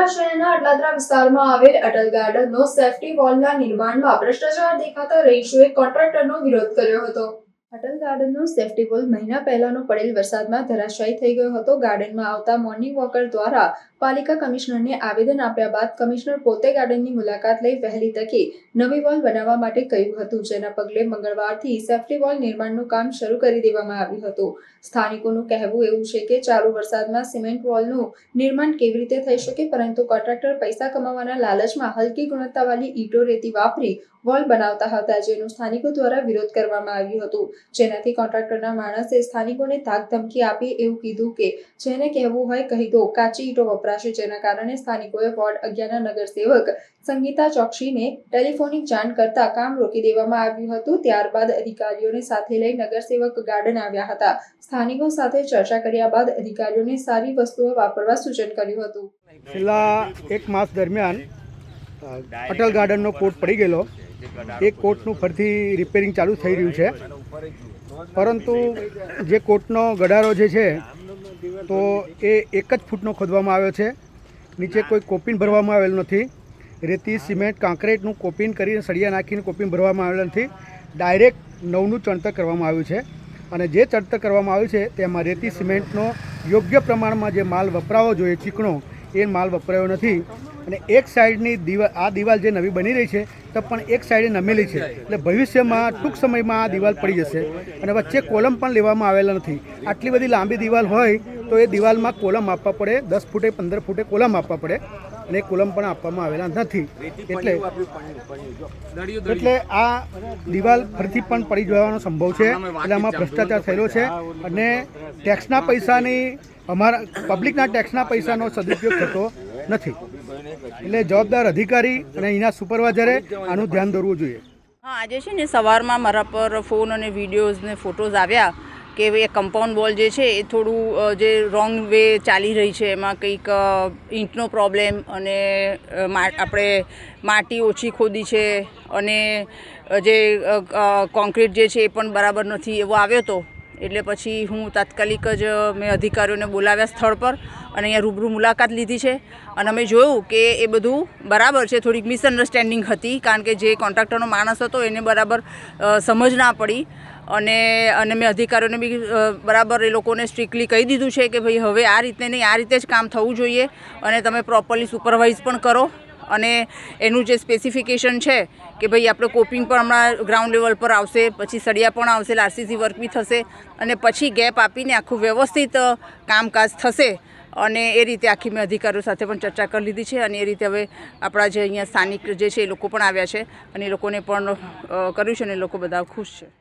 વડોદરા વિસ્તારમાં આવેલ અટલ ગાર્ડનનો સેફટી વોલના નિર્માણમાં ભ્રષ્ટાચાર દેખાતા રહીશોએ કોન્ટ્રાક્ટરનો વિરોધ કર્યો હતો. અટલ ગાર્ડનનો સેફટી વોલ મહિના પહેલાનો પડેલ વરસાદમાં ધરાશાયી થઈ ગયો હતો. ગાર્ડનમાં આવતા મોર્નિંગ વોકર દ્વારા પાલિકા કમિશનરને આવેદન આપ્યા બાદ કમિશનર પોતે ગાર્ડનની મુલાકાત લઈ વહેલી તકે નવી વોલ બનાવવા માટે કહ્યું હતું, જેના પગલે મંગળવારથી સેફ્ટી વોલ નિર્માણનું કામ શરૂ કરી દેવામાં આવ્યું હતું. સ્થાનિકોનું કહેવું એવું છે કે ચાલુ વરસાદમાં સિમેન્ટ વોલનું નિર્માણ કેવી રીતે થઈ શકે, પરંતુ કોન્ટ્રાક્ટર પૈસા કમાવાના લાલચમાં હલકી ગુણવત્તાવાળી ઈંટો રેતી વાપરી વોલ બનાવતા હતા, જેનો સ્થાનિકો દ્વારા વિરોધ કરવામાં આવ્યું હતું. જેનાથી કોન્ટ્રાક્ટરના માણસે સ્થાનિકોને ધાક ધમકી આપી એવું કીધું કે જેને કહેવું હોય કહી દો, કાચી ઈંટો વપરાશે જેના કારણે સ્થાનિકોએ વોર્ડ અગિયારના નગરસેવક સંગીતા ચોકસીને ટેલિફોનિક જાણ કરતા કામ રોકી દેવામાં આવ્યું હતું. ત્યારબાદ અધિકારીઓને સાથે લઈ નગરસેવક ગાર્ડન આવ્યા હતા. સ્થાનિકો સાથે ચર્ચા કર્યા બાદ અધિકારીઓને સારી વસ્તુઓ વાપરવા સૂચન કર્યું હતું. છેલ્લા એક માસ દરમિયાન અટલ ગાર્ડનનો કોટ પડી ગયેલો. એ કોટનું ફરીથી રિપેરિંગ ચાલુ થઈ રહ્યું છે. પરંતુ જે કોટનો ગડારો જે છે તો એ એક જ ફૂટનો ખોદવામાં આવ્યો છે. નીચે કોઈ કોપિન ભરવામાં આવેલ નથી. રેતી, સિમેન્ટ, કાંકરેટનું કોપિન કરીને સળિયા નાખીને કોપિન ભરવામાં આવેલ નથી. ડાયરેક્ટ નવનું ચણતર કરવામાં આવ્યું છે. અને જે ચણતર કરવામાં આવ્યું છે તેમાં રેતી, સિમેન્ટનો યોગ્ય પ્રમાણમાં જે માલ વપરાવો જોઈએ ચીકણો એ માલ વપરાયો નથી. અને એક સાઈડની દિવાલ આ દિવાલ જે નવી બની રહી છે, તો પણ એક સાઈડે નમેલી છે. એટલે ભવિષ્યમાં ટૂંક સમયમાં આ દિવાલ પડી જશે. અને વચ્ચે કોલમ પણ લેવામાં આવેલા નથી. આટલી બધી લાંબી દિવાલ હોય, તો એ દિવાલમાં કોલમ આપવા પડે. દસ ફૂટે, પંદર ફૂટે કોલમ આપવા પડે. અને કુલમ પણ આપવામાં આવેલા નથી. એટલે એટલે આ દિવાલ ફરીથી પણ પડી જવાનો સંભવ છે. એટલે આમાં ભ્રષ્ટાચાર થયેલો છે. અને ટેક્સના પૈસાની અમારા પબ્લિકના ટેક્સના પૈસાનો સદુપયોગ થતો નથી. એટલે જવાબદાર અધિકારી અને અહીંના સુપરવાઇઝરે આનું ધ્યાન દોરવું જોઈએ. હા આજે છે ને સવારમાં મારા પર ફોન અને વિડીયોઝ ને ફોટોઝ આવ્યા. કે એ કમ્પાઉન્ડ વોલ જે છે એ થોડું જે રોંગ વે ચાલી રહી છે, એમાં કંઈક ઈંટનો પ્રોબ્લેમ અને આપણે માટી ઓછી ખોદી છે અને જે કોન્ક્રીટ જે છે એ પણ બરાબર નથી એવો આવ્યો હતો એટલે પછી હું તાત્કાલિક જ મેં અધિકારીઓને બોલાવ્યા સ્થળ પર અને અહીંયા રૂબરૂ મુલાકાત લીધી છે. અને અમે જોયું કે એ બધું બરાબર છે, થોડીક મિસઅન્ડરસ્ટેન્ડિંગ હતી, કારણ કે જે કોન્ટ્રાક્ટરનો માણસ હતો એને બરાબર સમજ ના પડી. અને અને મેં અધિકારીઓને બી બરાબર એ લોકોને સ્ટ્રિક્ટલી કહી દીધું છે કે ભાઈ હવે આ રીતે નહીં, આ રીતે જ કામ થવું જોઈએ અને તમે પ્રોપરલી સુપરવાઇઝ પણ કરો. અને એનું જે સ્પેસિફિકેશન છે કે ભાઈ આપણે કોપિંગ પણ હમણાં ગ્રાઉન્ડ લેવલ પર આવશે, પછી સળિયા પણ આવશે લારસીસી વર્ક બી થશે અને પછી ગેપ આપીને આખું વ્યવસ્થિત કામકાજ થશે. અને એ રીતે આખી મેં અધિકારીઓ સાથે પણ ચર્ચા કરી લીધી છે અને એ રીતે હવે આપણા જે અહીંયા સ્થાનિક જે છે એ લોકો પણ આવ્યા છે અને એ લોકોને પણ કર્યું છે અને એ લોકો બધા ખુશ છે.